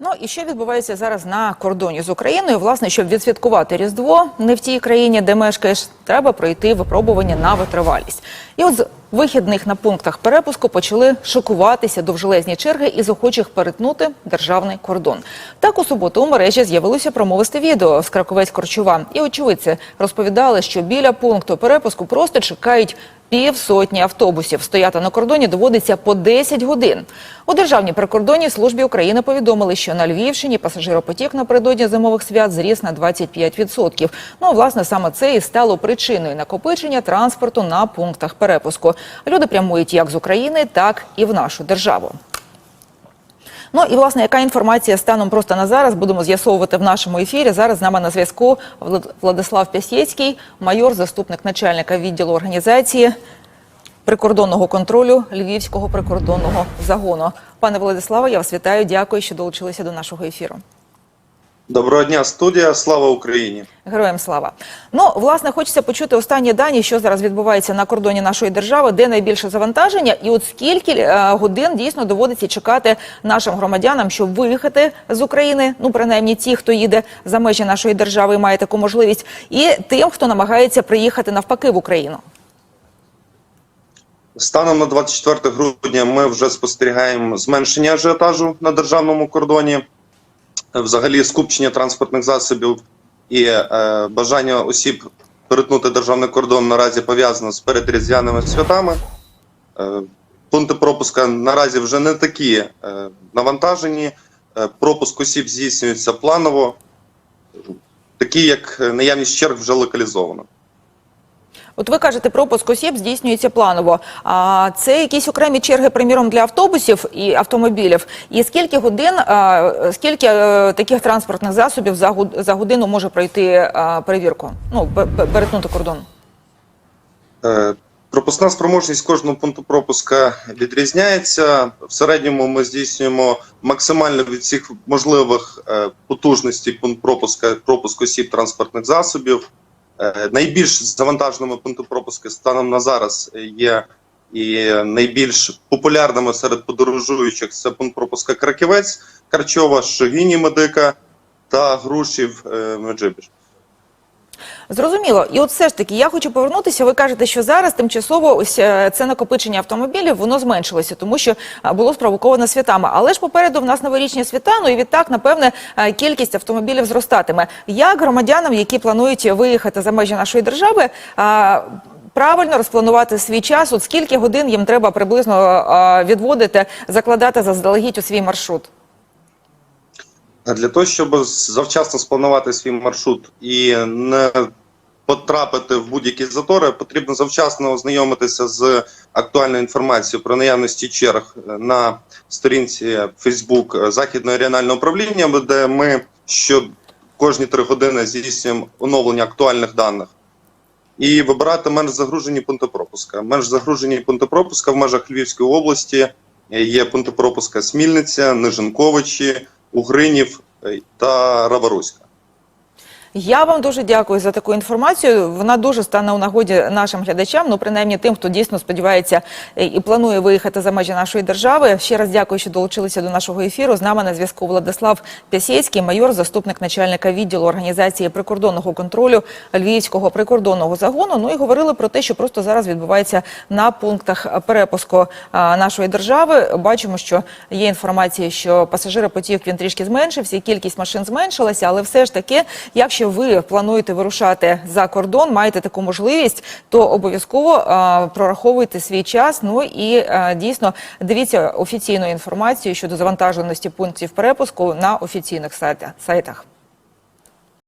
Ну і що відбувається зараз на кордоні з Україною? Власне, щоб відсвяткувати Різдво не в тій країні, де мешкаєш, треба пройти випробування на витривалість. І от вихідних на пунктах перепуску почали шокуватися довжелезні черги із охочих перетнути державний кордон. Так у суботу у мережі з'явилося промовисте відео з Краковець Корчова. І очевидці розповідали, що біля пункту перепуску просто чекають півсотні автобусів. Стояти на кордоні доводиться по 10 годин. У Державній прикордонній службі України повідомили, що на Львівщині пасажиропотік напередодні зимових свят зріс на 25%. Ну, власне, саме це і стало причиною накопичення транспорту на пунктах перепуску. Люди прямують як з України, так і в нашу державу. Ну і власне, яка інформація станом просто на зараз будемо з'ясовувати в нашому ефірі. Зараз з нами на зв'язку Владислав Пясєцький, майор, заступник начальника відділу організації прикордонного контролю Львівського прикордонного загону. Пане Владиславе, я вас вітаю. Дякую, що долучилися до нашого ефіру. Доброго дня, студія. Слава Україні. Героям слава. Ну, власне, хочеться почути останні дані, що зараз відбувається на кордоні нашої держави, де найбільше завантаження, і от скільки е, годин дійсно доводиться чекати нашим громадянам, щоб виїхати з України, ну принаймні ті, хто їде за межі нашої держави, і має таку можливість, і тим, хто намагається приїхати навпаки в Україну. Станом на 24 грудня ми вже спостерігаємо зменшення ажіотажу на державному кордоні, взагалі скупчення транспортних засобів і е, бажання осіб перетнути державний кордон наразі пов'язано з передріздвяними святами. Е, пункти пропуска наразі вже не такі е, навантажені. Е, пропуск осіб здійснюється планово, такі як наявність черг вже локалізовано. От ви кажете, пропуск осіб здійснюється планово. А це якісь окремі черги, приміром, для автобусів і автомобілів. І скільки годин, скільки е, таких транспортних засобів за год- за годину може пройти а, перевірку? Ну, пе- пе- перетнути кордон? Е, Пропускна спроможність кожного пункту пропуска відрізняється. В середньому ми здійснюємо максимально від всіх можливих е, потужностей пункт пропуска пропуск осіб транспортних засобів. Е, Найбільш завантаженими пункти пропуску станом на зараз є і найбільш популярними серед подорожуючих це пункт пропуска Краківець, Карчова, Шогіні Медика та Грушів е, Меджибіж. Зрозуміло. І от все ж таки, я хочу повернутися. Ви кажете, що зараз тимчасово ось е, це накопичення автомобілів воно зменшилося, тому що е, було спровоковано святами. Але ж попереду в нас новорічні свята, ну і відтак, напевне, е, кількість автомобілів зростатиме. Як громадянам, які планують виїхати за межі нашої держави, правильно розпланувати свій час? От скільки годин їм треба приблизно відводити, закладати заздалегідь у свій маршрут? Для того, щоб завчасно спланувати свій маршрут і не потрапити в будь-які затори, потрібно завчасно ознайомитися з актуальною інформацією про наявності черг на сторінці Facebook Західного регіонального управління, де ми що кожні три години здійснюємо оновлення актуальних даних. І вибирати менш загружені пункти пропуска. Менш загружені пункти пропуска в межах Львівської області є пункти пропуска Смільниця, Нижинковичі, Угринів е, та Раваруська. Я вам дуже дякую за таку інформацію. Вона дуже стане у нагоді нашим глядачам, ну принаймні тим, хто дійсно сподівається і планує виїхати за межі нашої держави. Ще раз дякую, що долучилися до нашого ефіру. З нами на зв'язку Владислав Пясєцький, майор, заступник начальника відділу організації прикордонного контролю Львівського прикордонного загону. Ну і говорили про те, що просто зараз відбувається на пунктах перепуску нашої держави. Бачимо, що є інформація, що пасажиропотік він трішки зменшився, кількість машин зменшилася, але все ж таки, якщо ви плануєте вирушати за кордон, маєте таку можливість, то обов'язково прораховуйте свій час. Ну і дійсно дивіться офіційну інформацію щодо завантаженості пунктів перепуску на офіційних сайтах.